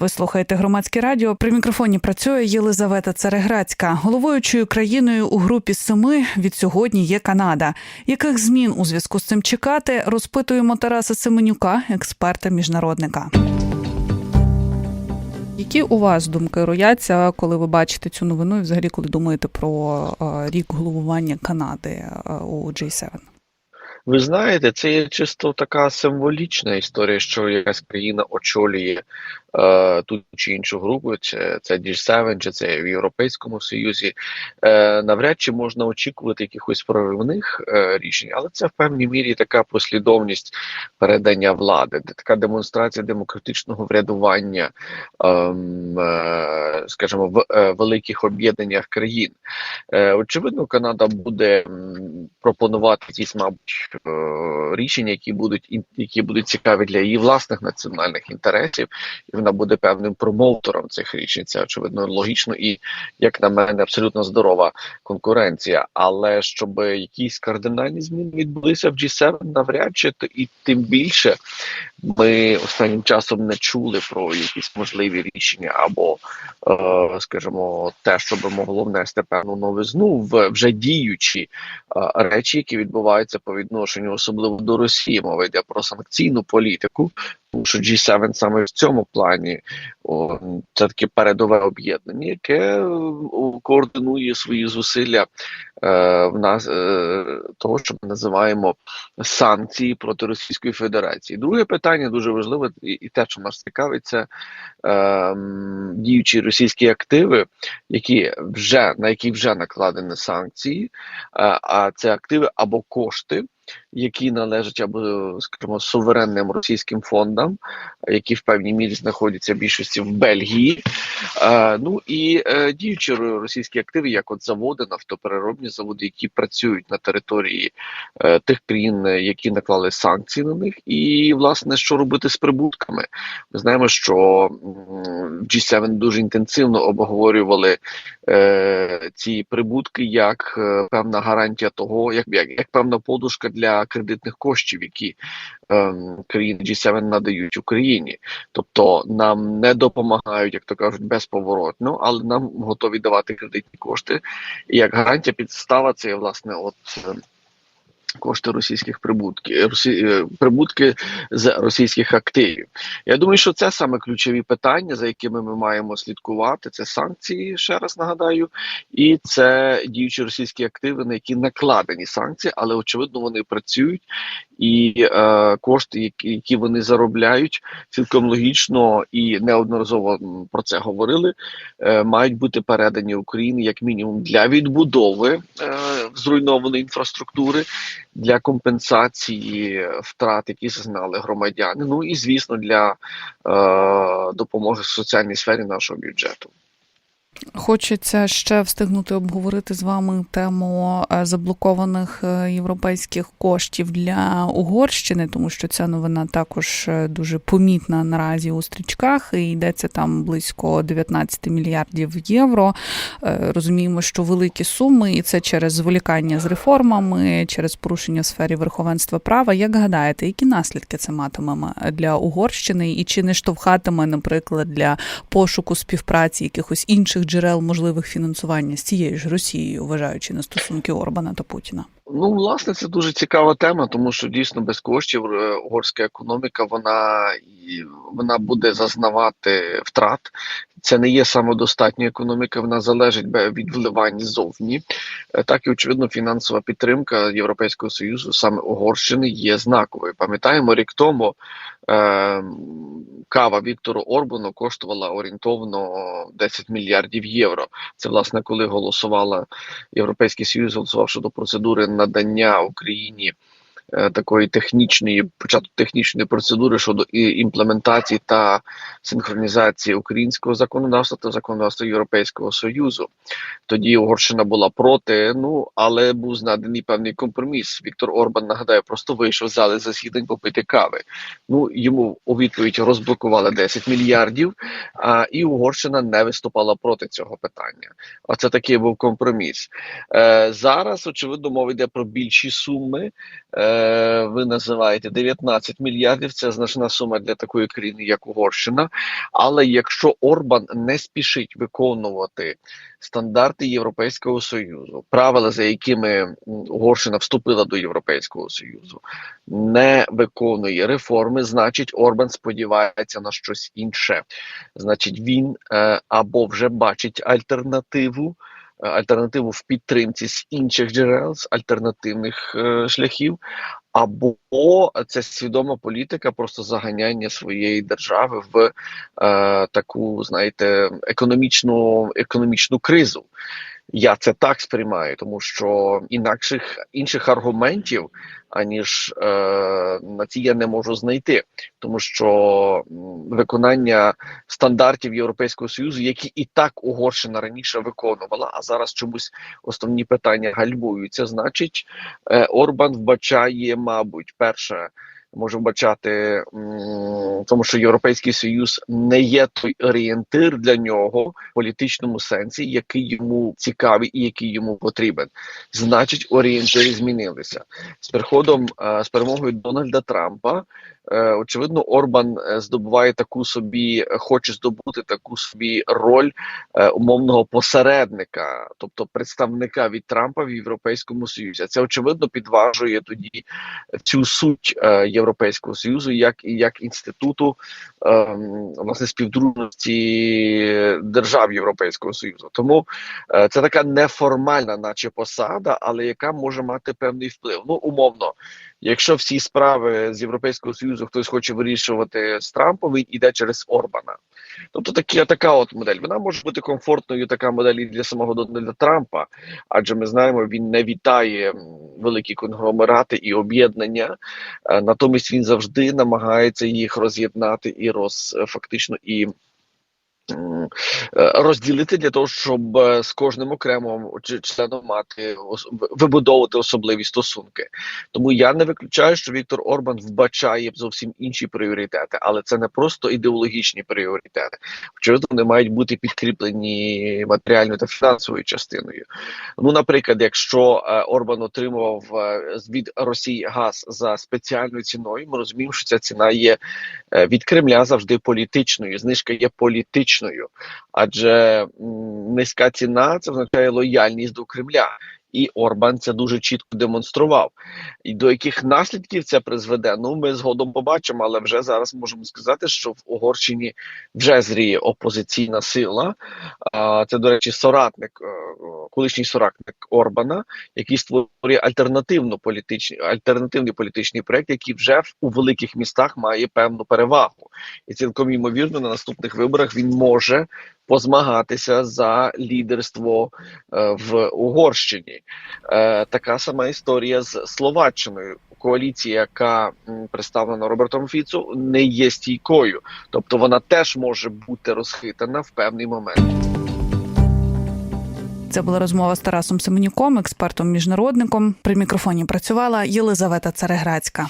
Ви слухаєте громадське радіо. При мікрофоні працює Єлизавета Цареграцька. Головуючою країною у групі семи від сьогодні є Канада. Яких змін у зв'язку з цим чекати? Розпитуємо Тараса Семенюка, експерта міжнародника. Які у вас думки рояться, коли ви бачите цю новину, і взагалі коли думаєте про е, рік головування Канади е, у G7? Ви знаєте, це є чисто така символічна історія, що якась країна очолює е, ту чи іншу групу, чи це G7, чи це в Європейському Союзі. Е, навряд чи можна очікувати якихось проривних е, рішень, але це в певній мірі така послідовність передання влади, така демонстрація демократичного врядування, ем, е, скажімо, в е, великих об'єднаннях країн. Е, очевидно, Канада буде пропонувати якісь, мабуть, е, рішення, які будуть які будуть цікаві для її власних національних інтересів, і вона буде певним промоутером цих рішень. Це очевидно логічно і, як на мене, абсолютно здорова конкуренція. Але щоб якісь кардинальні зміни відбулися в G7, навряд чи і тим більше ми останнім часом не чули про якісь можливі рішення або, е, скажімо, те, що би могло внести певну новизну в вже діючі е, речі, які відбуваються по відношенню, особливо до Росії. Мова йде про санкційну політику. Тому що G7 саме в цьому плані о, це таке передове об'єднання, яке е, координує свої зусилля е, в нас е, того, що ми називаємо санкції проти Російської Федерації. Друге питання дуже важливе, і, і те, що нас цікавить, це е, діючі російські активи, які вже на які вже накладені санкції, е, а це активи або кошти. Які належать або, скажімо, суверенним російським фондам, які в певній мірі знаходяться в більшості в Бельгії. Е, ну і е, діючі російські активи, як от заводи, нафтопереробні заводи, які працюють на території е, тих країн, е, які наклали санкції на них, і власне що робити з прибутками. Ми знаємо, що м, G7 дуже інтенсивно обговорювали ці прибутки як певна гарантія того, як, як, як певна подушка для кредитних коштів, які е, країни G7 надають Україні. Тобто нам не допомагають, як то кажуть, безповоротно, але нам готові давати кредитні кошти. І як гарантія підстава це є власне от. Е, Кошти російських прибутків, росі, е, прибутки з російських активів. Я думаю, що це саме ключові питання, за якими ми маємо слідкувати. Це санкції, ще раз нагадаю, і це діючі російські активи, на які накладені санкції, але очевидно вони працюють, і е, кошти, які, які вони заробляють, цілком логічно і неодноразово про це говорили. е, мають бути передані Україні як мінімум для відбудови е, зруйнованої інфраструктури, для компенсації втрат, які зазнали громадяни. Ну і звісно, для е, допомоги в соціальній сфері нашого бюджету. Хочеться ще встигнути обговорити з вами тему е, заблокованих е, європейських коштів для Угорщини, тому що ця новина також е, дуже помітна наразі у стрічках. І йдеться там близько 19 мільярдів євро. Розуміємо, що великі суми, і це через зволікання з реформами, через порушення в сфері верховенства права. Як гадаєте, які наслідки це матиме для Угорщини, і чи не штовхатиме, наприклад, для пошуку співпраці якихось інших джерел можливих фінансування з цією ж Росією, вважаючи на стосунки Орбана та Путіна? Ну, власне, це дуже цікава тема, тому що дійсно без коштів е, угорська економіка вона вона буде зазнавати втрат. Це не є самодостатня економіка, вона залежить від вливань ззовні. Е, Так і очевидно, фінансова підтримка Європейського союзу, саме Угорщини, є знаковою. Пам'ятаємо, рік тому е, кава Віктору Орбану коштувала орієнтовно 10 мільярдів євро. Це власне коли голосувала Європейський Союз, голосував щодо процедури надання Україні такої технічної початку технічної процедури щодо імплементації та синхронізації українського законодавства та законодавства Європейського Союзу. Тоді Угорщина була проти. Ну але був знайдений певний компроміс. Віктор Орбан нагадаю, просто вийшов з зали засідань попити кави. Ну йому у відповідь розблокували 10 мільярдів, а і Угорщина не виступала проти цього питання. Оце такий був компроміс. Е, зараз очевидно мова йде про більші суми. Е, е, ви називаєте 19 мільярдів. Це значна сума для такої країни, як Угорщина. Але якщо Орбан не спішить виконувати стандарти Європейського союзу, правила, за якими Угорщина вступила до Європейського союзу, не виконує реформи, значить Орбан сподівається на щось інше. Значить, він е, або вже бачить альтернативу. Е, Альтернативу в підтримці з інших джерел, з альтернативних е, шляхів, або це свідома політика просто заганяння своєї держави в е, таку, знаєте, економічну, економічну кризу. Я це так сприймаю, тому що інакших інших аргументів, аніж е, на ці я не можу знайти, тому що виконання стандартів Європейського союзу, які і так Угорщина раніше виконувала, а зараз чомусь основні питання гальмуються. Значить, е, Орбан вбачає, мабуть, перше. Може вбачати, тому що Європейський Союз не є той орієнтир для нього в політичному сенсі, який йому цікавий і який йому потрібен. Значить, орієнтири змінилися з приходом е, з перемогою Дональда Трампа. Е, Очевидно, Орбан е, здобуває таку собі, е, хоче здобути таку собі роль умовного посередника, тобто представника від Трампа в Європейському Союзі. Це очевидно підважує тоді цю суть Європейського Союзу як і як інституту власне співдружності держав Європейського Союзу. Тому це така неформальна, наче посада, але яка може мати певний вплив. Ну умовно, якщо всі справи з Європейського Союзу хтось хоче вирішувати з Трампом, він іде через Орбана. Тобто такі, така от модель. Вона може бути комфортною, така модель і для самого Дональда Трампа, адже ми знаємо, він не вітає великі конгломерати і об'єднання. Е, Натомість він завжди намагається їх роз'єднати і роз фактично і. Е, Розділити для того, щоб е, з кожним окремим членом мати вибудовувати особливі стосунки. Тому я не виключаю, що Віктор Орбан вбачає зовсім інші пріоритети, але це не просто ідеологічні пріоритети. Очевидно, вони мають бути підкріплені матеріальною та фінансовою частиною. Ну, наприклад, якщо е, Орбан отримував від Росії газ за спеціальною ціною, ми розуміємо, що ця ціна є від Кремля завжди політичною. Знижка є політичною, адже низька ціна це означає лояльність до Кремля. І Орбан це дуже чітко демонстрував. І до яких наслідків це призведе? Ну ми згодом побачимо, але вже зараз можемо сказати, що в Угорщині вже зріє опозиційна сила. Це, до речі, соратник, е, колишній соратник Орбана, який створює альтернативну політичні альтернативний політичний проект, який вже у великих містах має певну перевагу, і цілком ймовірно на наступних виборах він може позмагатися за лідерство е, в Угорщині. Е, така сама історія з Словаччиною. Коаліція, яка представлена Робертом Фіцу, не є стійкою, тобто вона теж може бути розхитана в певний момент. Це була розмова з Тарасом Семенюком, експертом міжнародником. При мікрофоні працювала Єлизавета Цареградська.